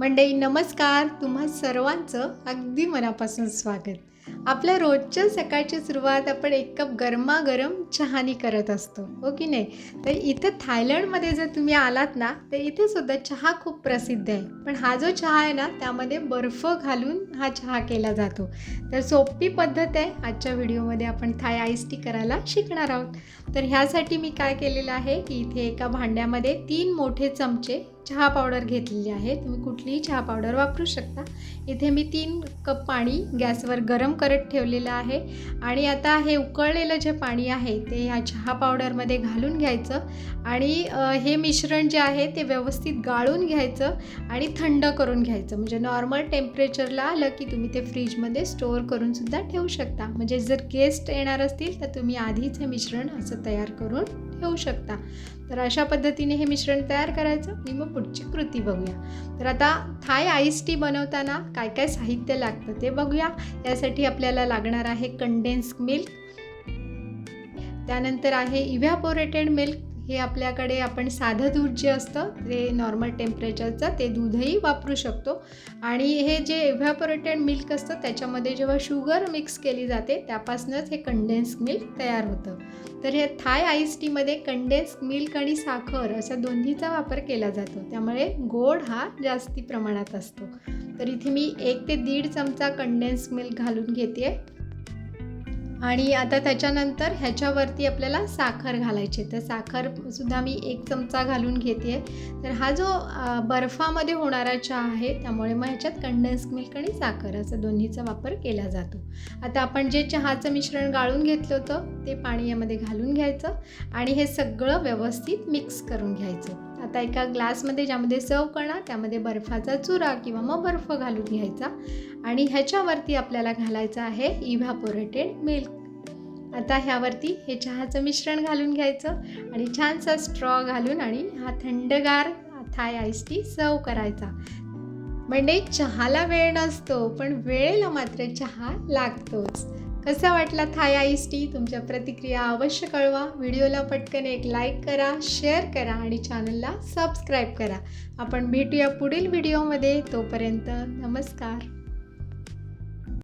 मंडई नमस्कार. तुम्हा सर्वांचं अगदी मनापासून स्वागत. आपल्या रोजच्या सकाळची सुरुवात आपण एक कप गरमागरम चहानी करत असतो हो की नाही? तर इथं थायलंडमध्ये जर तुम्ही आलात ना तर इथे सुद्धा चहा खूप प्रसिद्ध आहे. पण हा जो चहा आहे ना त्यामध्ये बर्फ घालून हा चहा केला जातो. तर सोपी पद्धत आहे. आजच्या व्हिडिओमध्ये आपण थाय आईस टी करायला शिकणार आहोत. तर ह्यासाठी मी काय केलेलं आहे की इथे एका भांड्यामध्ये तीन मोठे चमचे चहा पावडर घेतलेली आहे. तुम्ही कुठलीही चहा पावडर वापरू शकता. इथे मी तीन कप पाणी गॅसवर गरम करत ठेवलेलं आहे. आणि आता हे उकळलेलं जे पाणी आहे ते ह्या चहा पावडरमध्ये घालून घ्यायचं. आणि हे मिश्रण जे आहे ते व्यवस्थित गाळून घ्यायचं आणि थंड करून घ्यायचं. म्हणजे नॉर्मल टेम्परेचरला आलं की तुम्ही ते फ्रीजमध्ये स्टोअर करूनसुद्धा ठेवू शकता. म्हणजे जर गेस्ट येणार असतील तर तुम्ही आधीच हे मिश्रण असं तयार करून ठेवू शकता. तर अशा पद्धतीने हे मिश्रण तयार करायचं. आणि मग पुढची कृती बघूया. तर आता थाय आईस टी बनवताना काय काय साहित्य लागतं ते बघूया. यासाठी आपल्याला लागणार आहे कंडेन्स मिल्क त्यानंतर आहे इव्हॅपोरेटेड मिल्क हे आपल्याकडे आपण साधं दूध जे असतं ते नॉर्मल टेम्परेचरचं ते दूधही वापरू शकतो. आणि हे जे एव्हॅपोरेटेड मिल्क असतं त्याच्यामध्ये जेव्हा शुगर मिक्स केली जाते त्यापासूनच हे कंडेन्स मिल्क तयार होतं. तर हे थाय आईस टीमध्ये कंडेन्स मिल्क आणि साखर अशा दोन्हीचा वापर केला जातो. त्यामुळे गोड हा जास्ती प्रमाणात असतो. तर इथे मी एक ते दीड चमचा कंडेन्स मिल्क घालून घेते आणि आता त्याच्यानंतर ह्याच्यावरती आपल्याला साखर घालायची तर साखरसुद्धा मी एक चमचा घालून घेते तर हा जो बर्फामध्ये होणारा चहा आहे त्यामुळे मग ह्याच्यात कंडेन्स मिल्क आणि साखर असं दोन्हीचा वापर केला जातो. आता आपण जे चहाचं मिश्रण गाळून घेतलं होतं ते पाणी यामध्ये घालून घ्यायचं आणि हे सगळं व्यवस्थित मिक्स करून घ्यायचं. आता एका ग्लासमध्ये ज्यामध्ये सर्व करणार त्यामध्ये बर्फाचा चुरा किंवा मग बर्फ घालून घ्यायचा. आणि ह्याच्यावरती आपल्याला घालायचं आहे इव्हॅपोरेटेड मिल्क आता ह्यावरती हे चहाचं मिश्रण घालून घ्यायचं आणि छानसा स्ट्रॉ घालून आणि हा थंडगार थाय आईस टी सर्व करायचा. म्हणजे चहाला वेळ नसतो पण वेळेला मात्र चहा लागतोच. कसा वाटला थाय या टी? तुमच्या प्रतिक्रिया अवश्य कळवा. व्हिडिओला पटकन एक लाईक करा शेअर करा आणि चॅनलला सबस्क्राईब करा. आपण भेटूया पुढील व्हिडिओमध्ये तोपर्यंत नमस्कार.